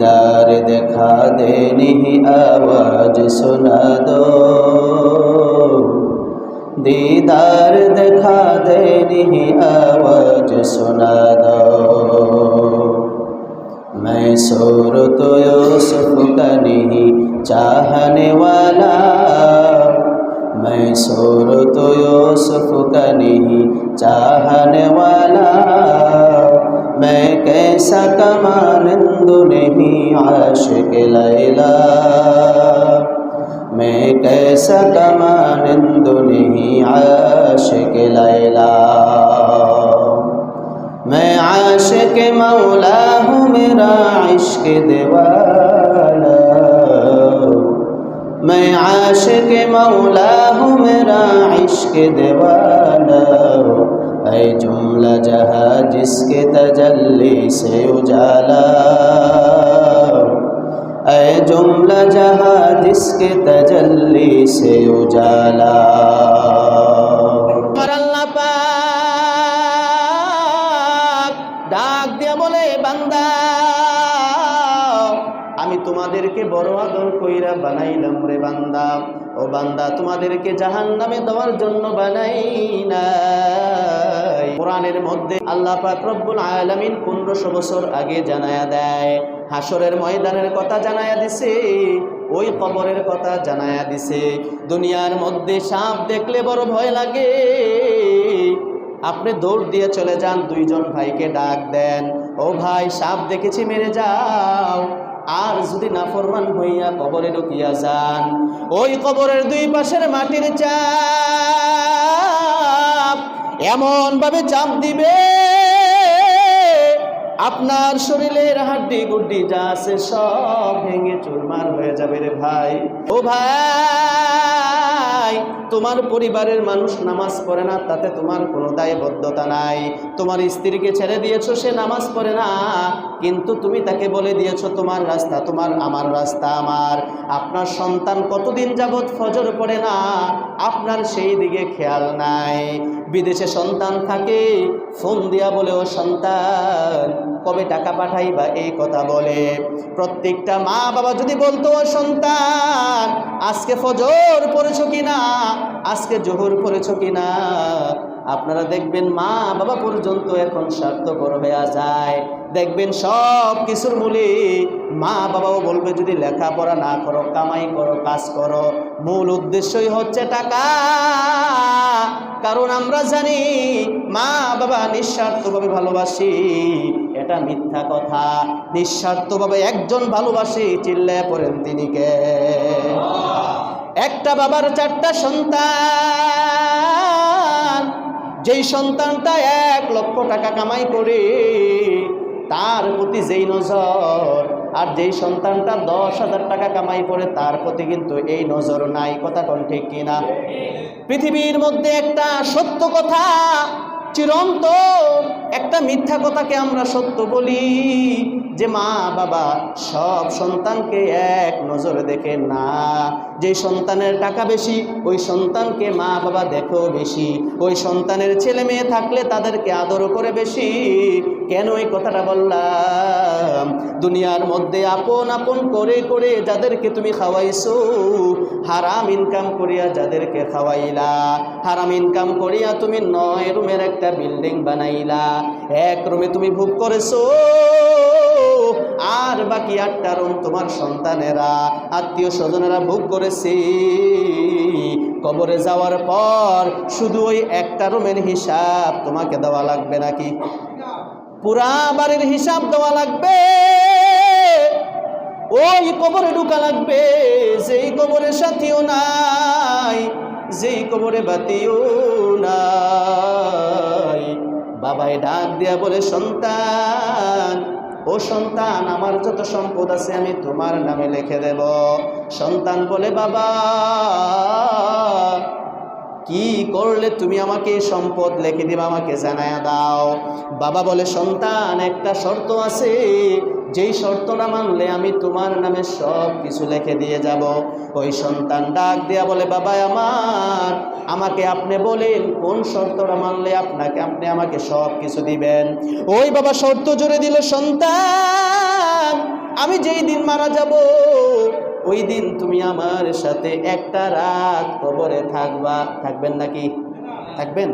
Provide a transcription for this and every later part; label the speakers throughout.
Speaker 1: दीदार दिखा देनी आवाज़ सुना दो। दीदार दिखा देनी आवाज़ सुना दो। मैं सूर तो यूसुफ का नहीं चाहने वाला। मैं सूर तो यूसुफ का नहीं चाहने वाला। कैसा कमानंद नहीं आशिक लैला। मैं कैसा कमानंद नहीं आशिक लैला। मैं आशिक मौला हूँ मेरा इश्क दीवाना मैं आशिक मौला हूँ मेरा इश्क दीवाना तजल्ली से उजाला ऐ जुमला जहाँ जिसके तजल्ली से उजाला
Speaker 2: আমার আল্লাহ পাক ডাক দিয়া বলে বান্দা আমি তোমাদেরকে বড় আদর কইরা বানাইলাম রে বান্দা ও বান্দা, তোমাদেরকে জাহান নামে দেওয়ার জন্য বানাই নাই। কোরআনের মধ্যে আল্লাহ পাক আলামিন পনেরোশো বছর আগে জানায়া দেয় হাসরের ময়দানের কথা জানায়া দিছে, ওই কবরের কথা জানায়া দিছে। দুনিয়ার মধ্যে সাপ দেখলে বড় ভয় লাগে। আপনি দৌড় দিয়ে চলে যান, দুইজন ভাইকে ডাক দেন, ও ভাই, সাপ দেখেছি, মেরে যাও। আর যদি নাফরমান হইয়া কবরে ঢুকিয়া যান, ওই কবরের দুই পাশের মাটির চাপ এমন ভাবে চাপ দিবে, আপনার শরীরের হাড্ডি গুড্ডি যা আছে সব ভেঙে চুরমার হয়ে যাবে রে ভাই। ও ভাই! তোমার পরিবারের মানুষ নামাজ পড়ে না, তাতে তোমার কোনো দায়বদ্ধতা নাই। তোমার স্ত্রীকে ছেড়ে দিয়েছ, সে নামাজ পড়ে না। কিন্তু তুমি তাকে বলে দিয়েছ, তোমার রাস্তা, তোমার, আমার রাস্তা, আমার। আপনার সন্তান কতদিন যাবৎ ফজর পড়ে না? আপনার সেই দিকে খেয়াল নাই। বিদেশে সন্তান থাকে, ফোন দিয়া বলে, ও সন্তান, কবে টাকা পাঠাই বা এই কথা বলে। প্রত্যেকটা মা বাবা যদি বলতো সন্তান, আজকে ফজর পড়েছ কিনা? আজকে জোহর পড়েছ কিনা? আপনারা দেখবেন মা বাবা পর্যন্ত এখন স্বার্থপর হয়ে যায়। দেখবেন সব কিছুর মূলে মা বাবাও বলবে, যদি লেখাপড়া না করো, কামাই করো, কাজ করো, মূল উদ্দেশ্যই হচ্ছে টাকা। কারণ আমরা জানি মা বাবা নিঃস্বার্থভাবে ভালোবাসি, এটা মিথ্যা কথা। নিঃস্বার্থভাবে একজন ভালোবাসি, চিল্লায় পড়েন তিনি কে? একটা বাবার চারটা সন্তান। যেই সন্তানটা এক লক্ষ টাকা কামাই করে, তার প্রতি যেই নজর, আর যেই সন্তানটা দশ হাজার টাকা কামাই করে, তার প্রতি কিন্তু এই নজর নাই। কথা কোন ঠিক কিনা? পৃথিবীর মধ্যে একটা সত্য কথা চিরন্ত একটা মিথ্যা কথাকে আমরা সত্য বলি, যে মা বাবা সব সন্তানকে এক নজরে দেখে না। যে সন্তানের টাকা বেশি, ওই সন্তানকে মা বাবা দেখো বেশি। ওই সন্তানের ছেলে মেয়ে থাকলে তাদেরকে আদর করে বেশি। কেন এই কথাটা বললাম? দুনিয়ার মধ্যে আপন আপন করে করে যাদেরকে তুমি খাওয়াইছো, হারাম ইনকাম করিয়া যাদেরকে খাওয়াইলা। হারাম ইনকাম করিয়া তুমি নয় রুমের একটা বিল্ডিং বানাইলা। এক রুমে তুমি ভোগ করেছ, আর বাকি আটটা রুম তোমার সন্তানেরা, আত্মীয় স্বজনেরা ভোগ করেছে। কবরে যাওয়ার পর শুধু ওই একটা রুমের হিসাব তোমাকে দেওয়া লাগবে নাকি? পুরা বাড়ির হিসাব দেওয়া লাগবে। ওই কবরে ঢুকা লাগবে। যেই কবরে সাথীও নাই, যেই কবরে বাতিও নাই। বাবাই ডাক দিয়া বলে, সন্তান ও সন্তান, আমার যত সম্পদ আছে আমি তোমার নামে লিখে দেব। সন্তান বলে, বাবা, কি করলে তুমি আমাকে সম্পদ লিখে দিবা, আমাকে জানায়া দাও। বাবা বলে, সন্তান, একটা শর্ত আছে। যেই শর্ত না মানলে আমি তোমার নামে সব কিছু লিখে দিয়ে যাব। ওই সন্তান ডাক দেয়া বলে, বাবা আমার, আমাকে আপনি বলেন, কোন শর্তটা মানলে আপনাকে আপনি আমাকে সব কিছু দিবেন? ওই বাবা শর্ত জুড়ে দিল, সন্তান, আমি যেই দিন মারা যাব, ওই দিন তুমি আমার সাথে একটা রাত কবরে থাকবা। থাকবেন নাকি? থাকবেন?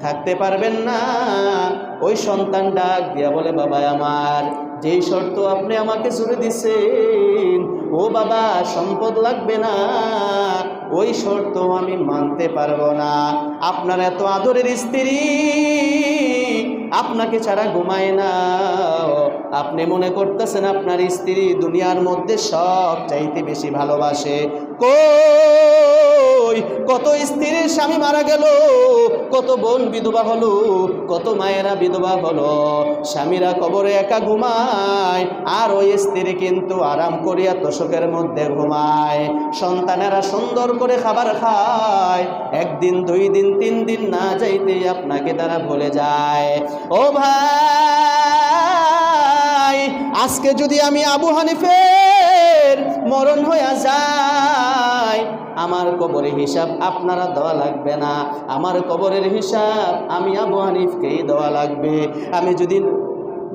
Speaker 2: থাকতে পারবেন না। ওই সন্তান ডাক দিয়া বলে, বাবা আমার যেই শর্ত আপনি আমাকে জুড়ে দিছেন, ও বাবা, সম্পদ লাগবে না। ওই শর্ত আমি মানতে পারব না। আপনার এত আদরের স্ত্রী আপনাকে ছাড়া ঘুমায় না। আপনি মনে করতেছেন আপনার স্ত্রী দুনিয়ার মধ্যে সব চাইতে বেশি ভালোবাসে। কই কত স্ত্রীর স্বামী মারা গেল, কত বোন বিধবা হলো, কত মায়েরা বিধবা হলো। স্বামীরা কবরে একা ঘুমায়, আর ওই স্ত্রী কিন্তু আরাম করিয়া তোষকের মধ্যে ঘুমায়। সন্তানেরা সুন্দর করে খাবার খায়, একদিন, দুই দিন, তিন দিন না যাইতে আপনাকে তারা ভুলে যায়। ও ভাই, আজকে যদি আমি আবু হানিফের মরণ হইয়া যায় আমার কবরের হিসাব আপনারা দেওয়া লাগবে না। আমার কবরের হিসাব আমি আবু হানিফকেই দেওয়া লাগবে। আমি যদি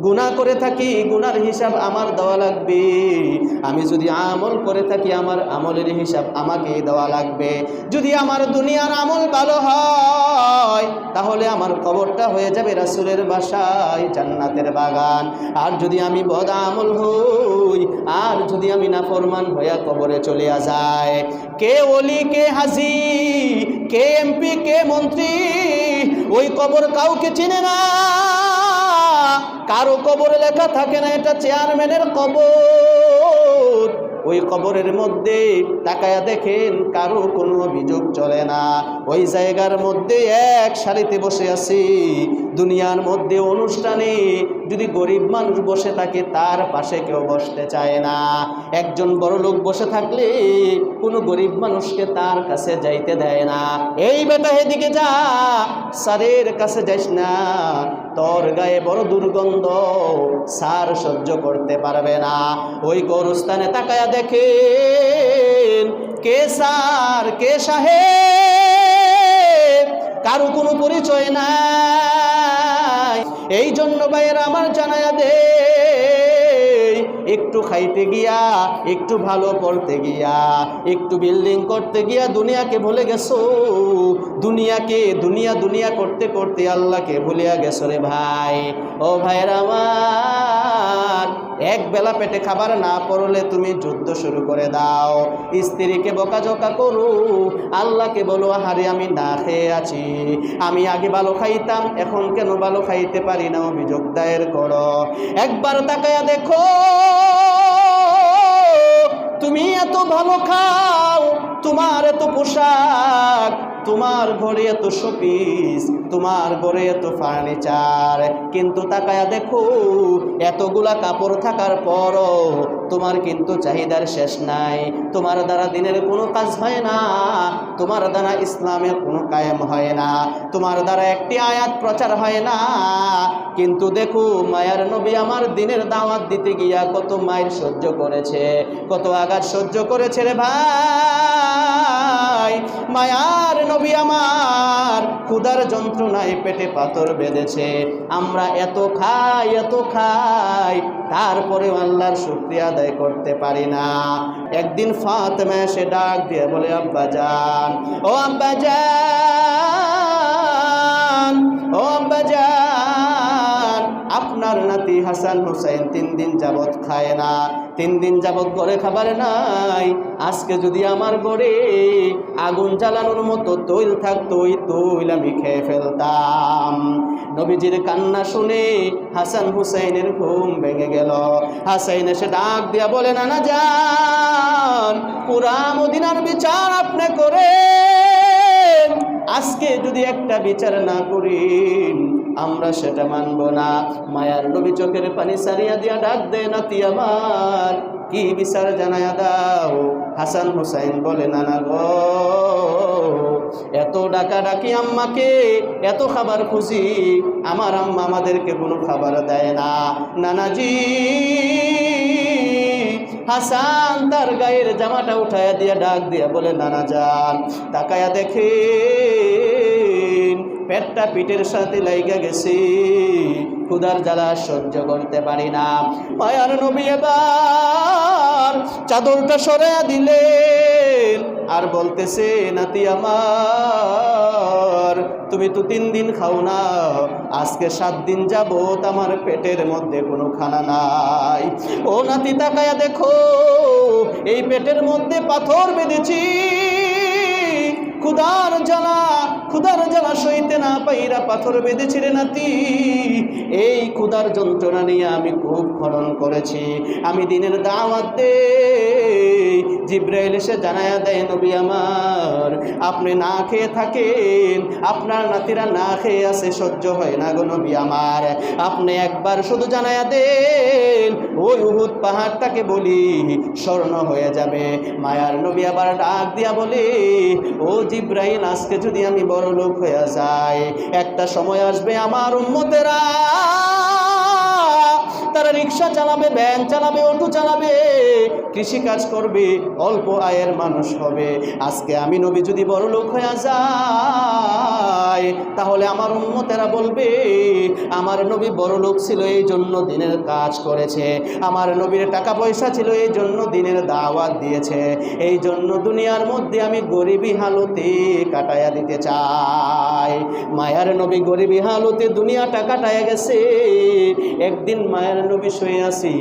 Speaker 2: গুনাহ করে থাকি গুনার হিসাব আমার দেওয়া লাগবে। আমি যদি আমল করে থাকি, আমার আমলের হিসাব আমাকেই দেওয়া লাগবে। যদি আমার দুনিয়ার আমল ভালো হয়, তাহলে আমার কবরটা হয়ে যাবে রাসুলের বাসায়, জান্নাতের বাগান। আর যদি আমি বদ আমল হই, আর যদি আমি নাফরমান হইয়া কবরে চলিয়া যায় কে ওলি, কে হাজি, কে এমপি, কে মন্ত্রী, ওই কবর কাউকে চিনে না। কারও কবরে লেখা থাকে না, এটা চেয়ারম্যানের কবর। ওই কবরের মধ্যে তাকায়া দেখেন কারও কোনো অভিযোগ চলে না। ওই জায়গার মধ্যে এক সারিতে বসে আছি। দুনিয়ার মধ্যে অনুষ্ঠানে যদি গরিব মানুষ বসে থাকে, তার পাশে কেউ বসতে চায় না। একজন বড় লোক বসে থাকলে কোনো গরিব মানুষকে তার কাছে যাইতে দেয় না। এই বেটা এদিকে যা স্যারের কাছে যাইস না। তোর গায়ে বড় দুর্গন্ধ, সার সহ্য করতে পারবে না। ওই গরুস্থানে তাকায়া দেখেন, কে সার, কে সাহেব কারও কোনো পরিচয় নাই। এই জন্য ভাইয়ের আমার জানায়া দে একটু খাইতে গিয়া, একটু ভালো পড়তে গিয়া, একটু বিল্ডিং করতে গিয়া দুনিয়াকে ভুলে গেছো? দুনিয়াকে, দুনিয়া দুনিয়া করতে করতে আল্লাহকে ভুলিয়া গেছো রে ভাই। ও ভাইয়ের আমার এক বেলা পেটে খাবার না পড়লে তুমি যুদ্ধ শুরু করে দাও। স্ত্রীকে বকাঝকা করু, আল্লাহকে বলো হারে আমি না খেয়ে আছি। আমি আগে ভালো খাইতাম, এখন কেন ভালো খাইতে পারি না? অভিযোগ দায়ের করো। একবার তাকায়া দেখো, তুমি এত ভালো খাও, তোমার এত পোশাক তোমার ঘরে এত শোপিস, তোমার ঘরে এত ফার্নিচার। কিন্তু তাকায়া দেখো, এতগুলা কাপড় থাকার পরও তোমার কিন্তু চাহিদার শেষ নাই। তোমার দ্বারা দিনের কোনো কাজ হয় না, তোমার দ্বারা ইসলামের কোনো কায়েম হয় না। তোমার দ্বারা একটি আয়াত প্রচার হয় না। কিন্তু দেখো, মায়ার নবী আমার দিনের দাওয়াত দিতে গিয়া কত মায়ের সহ্য করেছে, কত আঘাত সহ্য করেছে রে ভাই। মায়ার নবী আমার ক্ষুধার যন্ত্রণায় পেটে পাথর বেঁধেছে। আমরা এত খাই এত খাই তারপরে আল্লাহর শুক্রিয়া আদায় করতে পারি না। একদিন ফাতেমা সে ডাক দিয়ে বলে, আব্বা যান, ও আব্বা যান, ও আব্বা যান। আপনার নাতি হাসান হুসাইন তিন দিন যাবৎ খায় না। তিন দিন যাবৎ ঘরে খাবার নাই। আজকে যদি আমার ঘরে আগুন জ্বালানোর মতো তৈল থাকতো ওই তৈল আমি খেয়ে ফেলতাম। নবীজির কান্না শুনে হাসান হুসাইনের ঘুম ভেঙে গেল। হাসাইন এসে ডাক দিয়া বলে, নানা যান পুরা মদিনার বিচার আপনি করে আজকে যদি একটা বিচার না করেন আমরা সেটা মানব না। মায়ার নবী চোখের পানি সারিয়া দিয়া ডাক দে, নাতি আমার। কি বিচার জানায়া দাও? হাসান হুসাইন বলে, নানা গো, এত ডাকা ডাকি আম্মাকে, এত খাবার খুশি আমার আম্মা আমাদেরকে কোনো খাবার দেয় না। নানাজি, হাসান তার গায়ের জামাটা উঠায়া দিয়ে ডাক দিয়া বলে, নানা যান তাকায়া দেখেন পেটটা পিঠের সাথে লাইগা গেছে। ক্ষুধার জ্বালা সহ্য করতে পারি না। মায়ার নবী এবার চাদরটা সরাইয়া দিলেন। আর বলতেছে, নাতি আমার, তুমি তো তিন দিন খাও না। আজকে সাত দিন যাবত আমার পেটের মধ্যে কোনো খানা নাই। ও নাতি তাকায়া দেখো, এই পেটের মধ্যে পাথর বেঁধেছি। ক্ষুদার জ্বালা ক্ষুদার জ্বালা সইতে না পাইরা পাথর বেঁধেছি রে নাতি। এই ক্ষুদার যন্ত্রণা নিয়ে আমি খুব খনন করেছি। আমি দিনের দাওয়াত দে জিব্রাইল এসে জানায়া দেয়, নবী আমার, আপনি না খেয়ে থাকেন। আপনার নাতিরা না খেয়ে আছে, সহ্য হয় না গো নবী আমার। আপনি একবার শুধু জানায়া দেন, ওই উহুদ পাহাড়টাকে বলি, স্বর্ণ হয়ে যাবে। মায়ার নবী আবার ডাক দিয়া বলে, ও জিব্রাইল আজকে যদি আমি বড় লোক হয়ে যাই একটা সময় আসবে আমার উম্মতেরা। তারা রিক্সা চালাবে ভ্যান চালাবে অটো চালাবে। কৃষি কাজ করবে, অল্প আয়ের মানুষ হবে। আজকে আমি নবী যদি বড় লোক হয়ে যায়, তাহলে আমার উন্মতেরা বলবে, আমার নবী বড় লোক ছিল এই জন্য দিনের কাজ করেছে। আমার নবীর টাকা পয়সা ছিল এই জন্য দিনের দাওয়াত দিয়েছে। এই জন্য দুনিয়ার মধ্যে আমি গরিবি হালতে কাটায়া দিতে চাই। মায়ার নবী গরিবী হালতে দুনিয়াটা কাটায়া গেছে। একদিন মায়ার নবী শুয়ে আছি।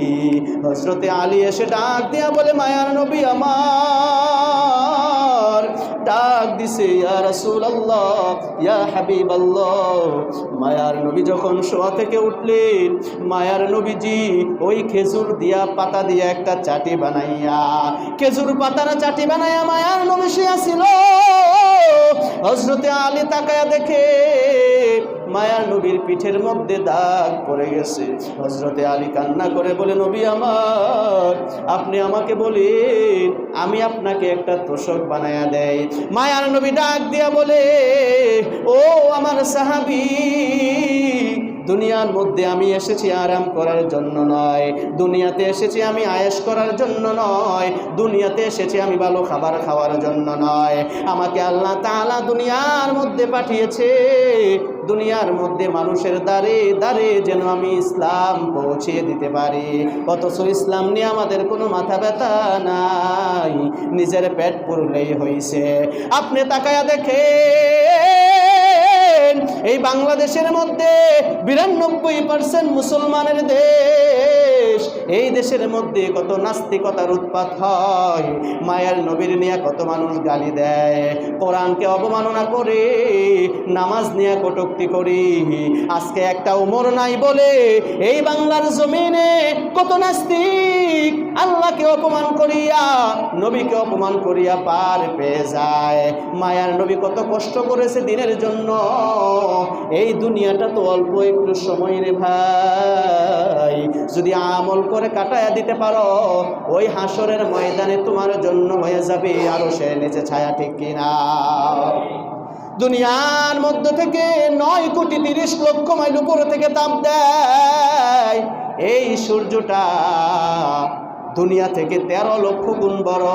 Speaker 2: হজরতে আলী এসে ডাক দিয়া বলে, মায়ার নবী আমার। ডাক দিছে, ইয়া রাসূল আল্লাহ ইয়া হাবিব আল্লাহ মায়ার নবী যখন শোয়া থেকে উঠলেন, মায়ার নবীজি ওই খেজুর দিয়া পাতা দিয়া একটা চাটি বানাইয়া, খেজুর পাতার চাটি বানাইয়া মায়ার নবী শুয়েছিল হজরতে আলী তাকায়া দেখে মায়া নবীর পিঠের মধ্যে দাগ পড়ে গেছে। হজরতে আলী কান্না করে বলে, নবী আমার, আপনি আমাকে বলেন, আমি আপনাকে একটা তোষক বানায়া দেয় মায়ার নবী ডাক দিয়া বলে, ও আমার সাহাবি দুনিয়ার মধ্যে আমি এসেছি আরাম করার জন্য নয়। দুনিয়াতে এসেছি আমি আয়েস করার জন্য নয়। দুনিয়াতে এসেছি আমি ভালো খাবার খাওয়ার জন্য নয়। আমাকে আল্লাহ তাআলা দুনিয়ার মধ্যে পাঠিয়েছে। দুনিয়ার মধ্যে মানুষের দ্বারে দ্বারে যেন আমি ইসলাম পৌঁছে দিতে পারি। অথচ ইসলাম নিয়ে আমাদের কোনো মাথা ব্যথা নাই। নিজের পেট পুরলেই হইছে। আপনি তাকায়া দেখেন। এই বাংলাদেশের মধ্যে বিরানব্বই পার্সেন্ট মুসলমানের দেশ, এই দেশের মধ্যে কত নাস্তিকতার উৎপাত হয়, মায়ের নবীর নিয়ে কত মানুষ গালি দেয়, কোরআনকে অবমাননা করে, নামাজ নিয়ে কটুক্তি করি, আজকে একটা উমর নাই বলে, এই বাংলার জমিনে কত নাস্তিক অপমান করিয়া, নবীকে অপমান করিয়া পার পেয়ে যায়। মায়ার নবী কত কষ্ট করেছে দিনের জন্য। এই দুনিয়াটা তো অল্প একটু সময় রে ভাই। যদি আমল করে কাটায়া দিতে পারো, ওই হাসরের ময়দানে তোমার জন্য হয়ে যাবে আরও সে নিচে ছায়া, ঠিক কিনা? দুনিয়ার মধ্য থেকে নয় কোটি তিরিশ লক্ষ মাইল উপরে থেকে তাপ দেয়। এই সূর্যটা দুনিয়া থেকে তেরো লক্ষ গুণ বড়।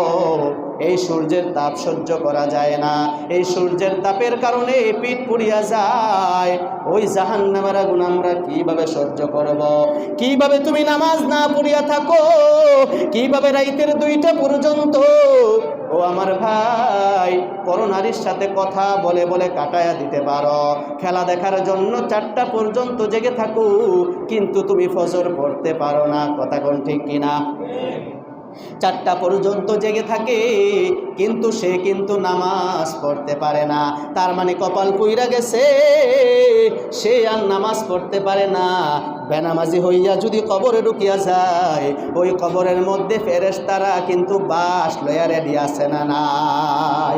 Speaker 2: এই সূর্যের তাপ সহ্য করা যায় না। এই সূর্যের তাপের কারণে পিঠ পুড়িয়া যায়। ওই জাহান নামারা গুণ আমরা কীভাবে সহ্য করব? কীভাবে তুমি নামাজ না পড়িয়া থাকো? কীভাবে রাইতের দুইটা পর্যন্ত ও আমার ভাই পরনারীর সাথে কথা বলে বলে কাটায়া দিতে পারো। খেলা দেখার জন্য চারটা পর্যন্ত জেগে থাকো, কিন্তু তুমি ফজর পড়তে পারো না। কথা কোন ঠিক কিনা চারটা পর্যন্ত জেগে থাকে, কিন্তু সে কিন্তু নামাজ পড়তে পারে না। তার মানে কপাল কুইরা গেছে, সে আর নামাজ পড়তে পারে না। বেনামাজি হইয়া যদি কবরে ঢুকিয়া যায়, ওই কবরের মধ্যে ফেরেস্তারা কিন্তু বাস লয়া রেডি আছে না নাই?